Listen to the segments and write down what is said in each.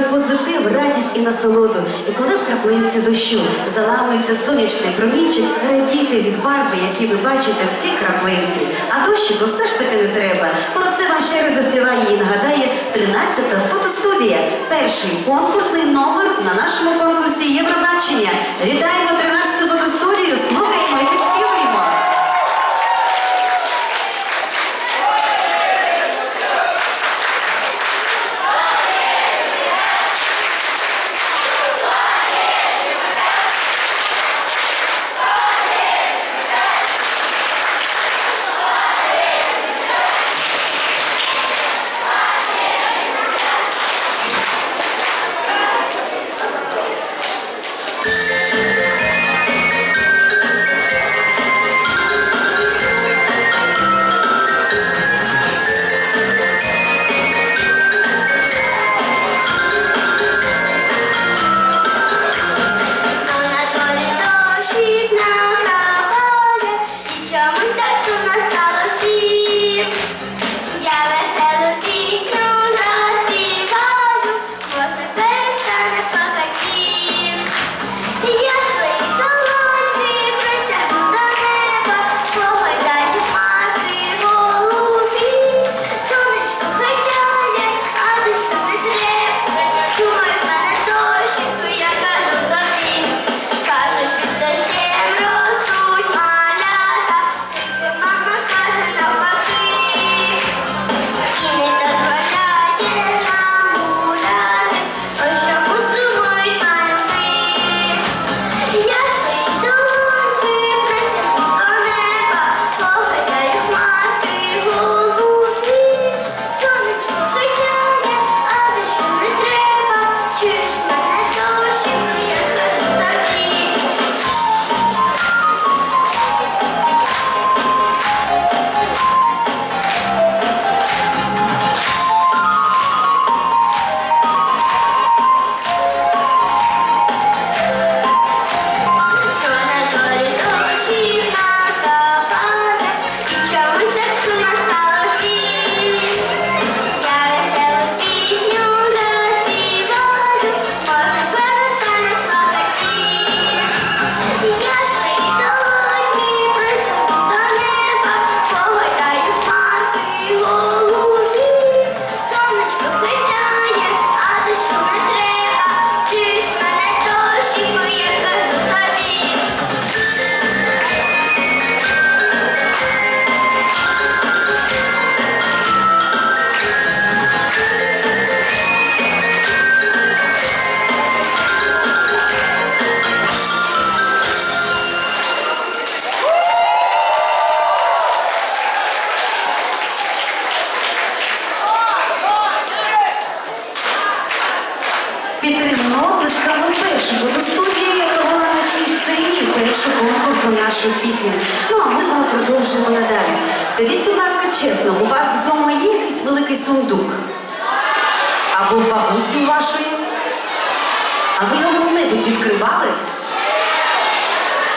дарувати позитив, радість і насолоду. І коли в краплинці дощу заламується сонячний промінчик, радійте від барви, які ви бачите в цій краплинці. А дощику все ж таки не треба. Про це вам ще раз заспіває і нагадає 13-та фотостудія. Перший конкурсний номер на нашому конкурсі Євробачення. Вітаємо 13-ту фотостудію,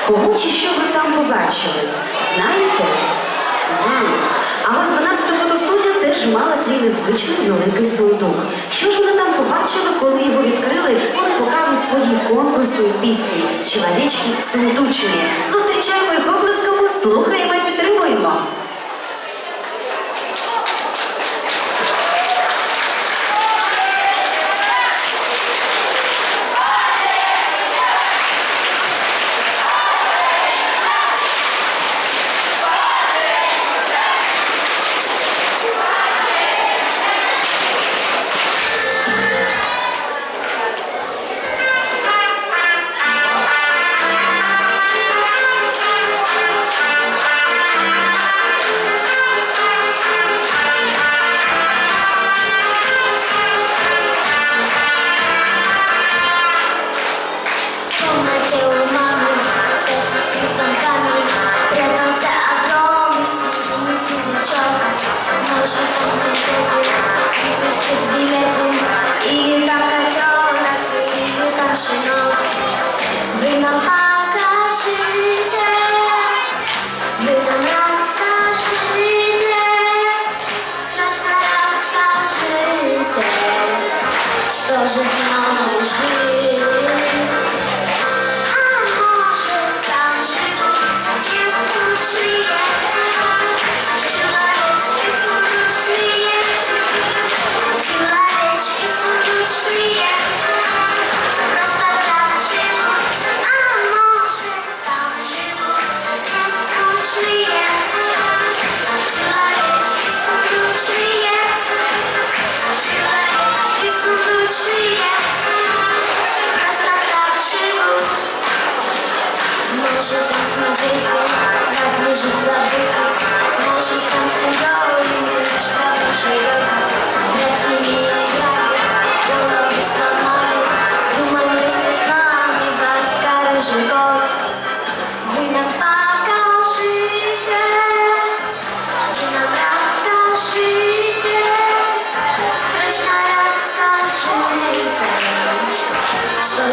Кого чи що ви там побачили? Знаєте? Мгм. А ось 12 фотостудія теж мала свій незвичний великий сундук. Що ж вони там побачили, коли його відкрили? Вони покажуть свої конкурсні пісні. Чоловічки сундучні. Зустрічаємо їх оплесками, слухаємо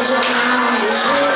这是爱的世。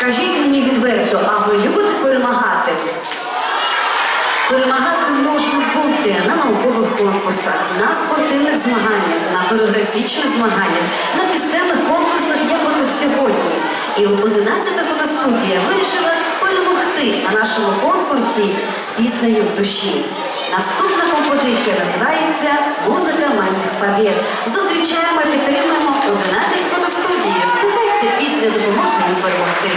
Скажіть мені відверто, а ви любите перемагати? Перемагати можна бути на наукових конкурсах, на спортивних змаганнях, на хореографічних змаганнях, на пісенних конкурсах, як от сьогодні. І в 11 фотостудія вирішила перемогти на нашому конкурсі з піснею в душі. Наступна композиція називається Музика моїх побід». Зустрічаємо і підтримуємо 11 фотостудії. Ця пісня допоможе їм перемогти.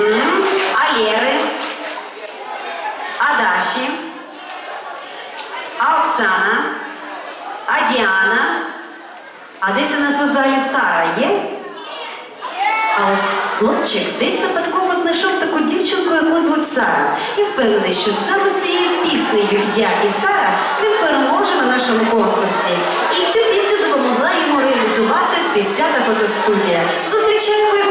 А Лери? А Даші? А Оксана? А Діана? А десь у нас у залі Сара є? А ось хлопчик десь випадково знайшов таку дівчинку, яку звуть Сара. І впевнений, що саме з цією піснею Я і Сара він переможе на нашому конкурсі. І цю пісню допомогла йому реалізувати 10-та фотостудія. Зустрічаємо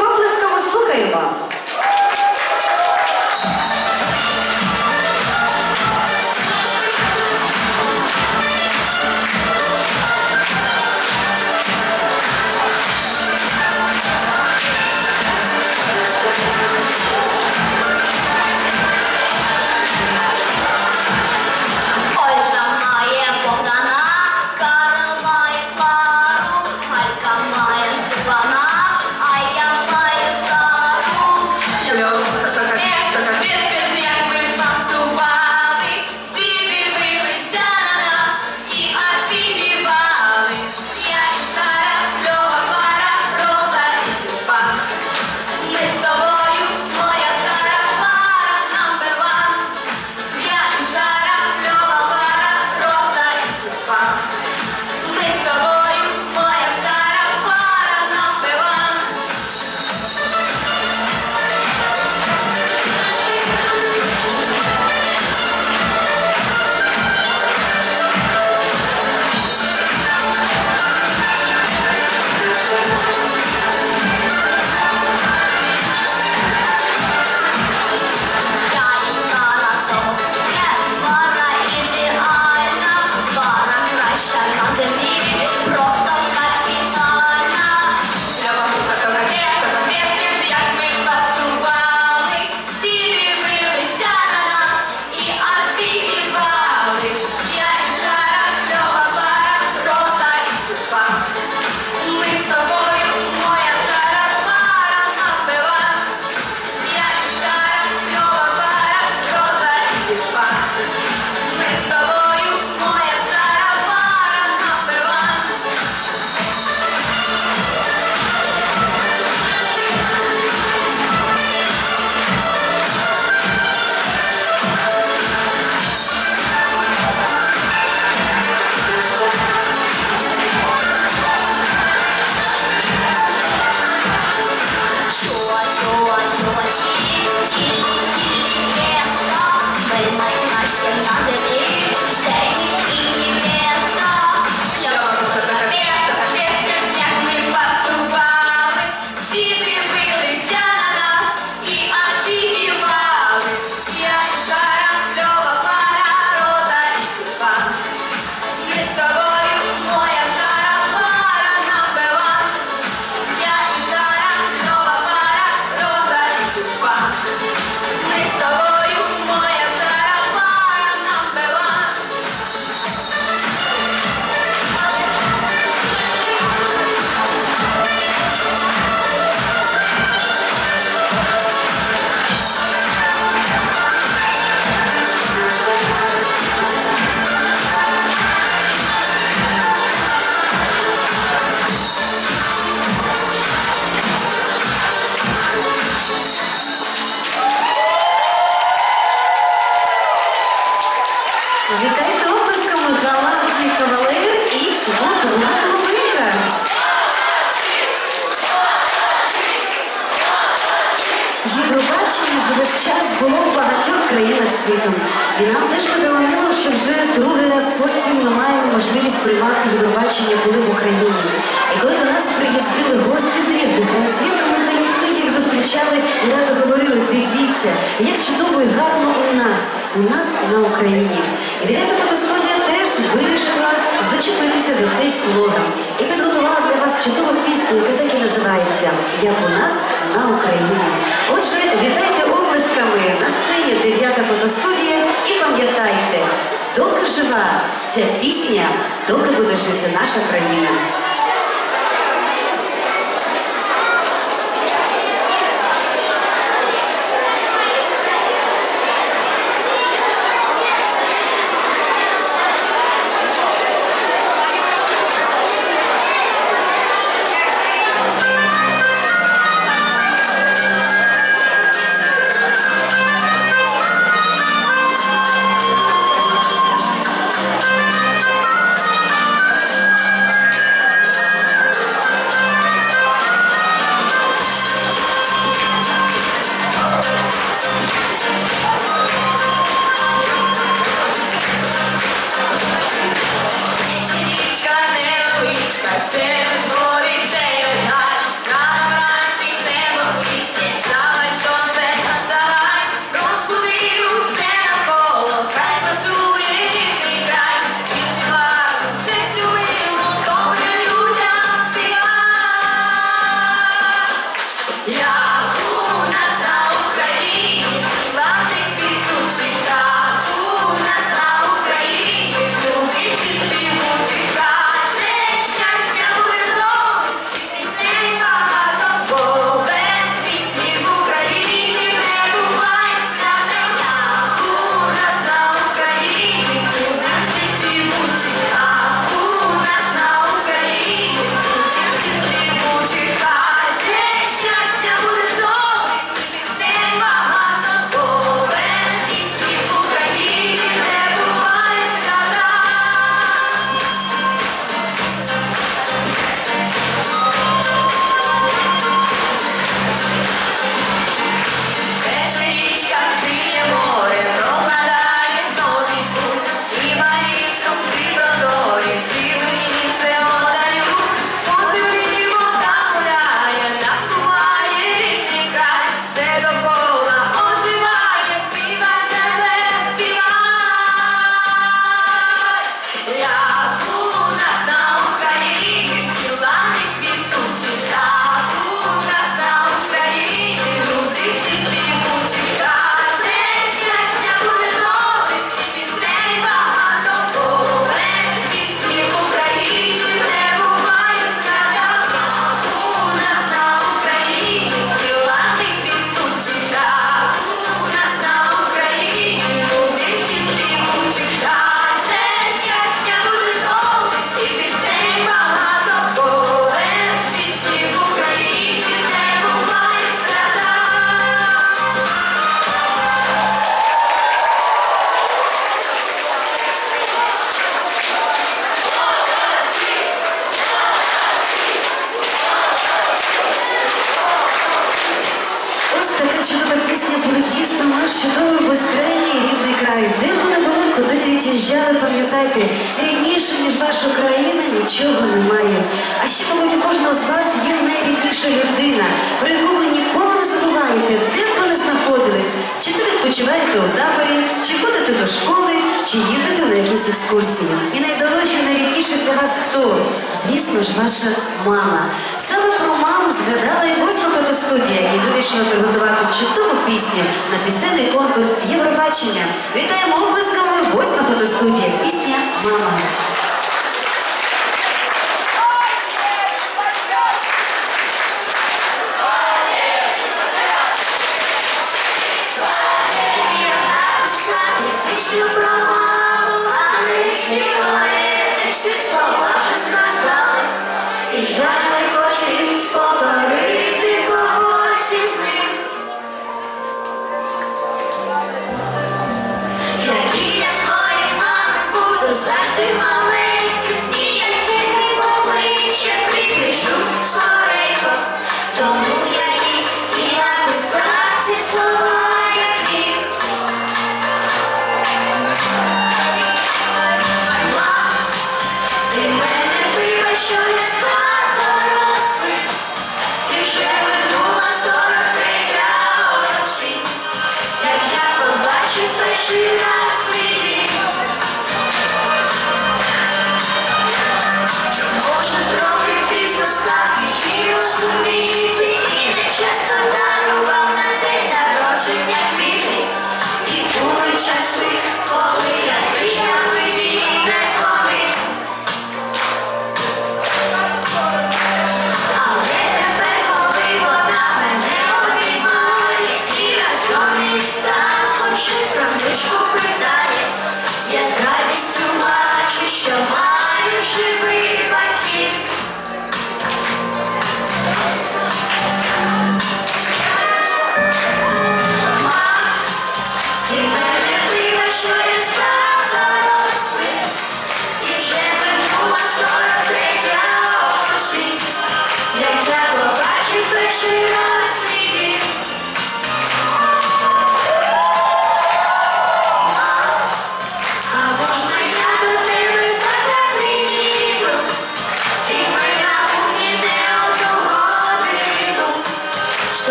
Ми майже наші на землі. у нас на Україні. І дев'ята фотостудія теж вирішила зачепитися за цей слоган і підготувала для вас чудову пісню, яка так і називається Як у нас на Україні. Отже, вітайте оплесками на сцені дев'ята фотостудія і пам'ятайте, доки жива ця пісня, доки буде жити наша країна. відпочиваєте у таборі, чи ходите до школи, чи їдете на якісь екскурсії. І найдорожче, найрідніше для вас хто? Звісно ж, ваша мама. Саме про маму згадала і восьма фотостудія, і вирішила приготувати чудову пісню на пісенний конкурс Євробачення. Вітаємо облисками восьма фотостудія. Пісня Мама. тому я і, і написав ці слова.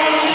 aqui.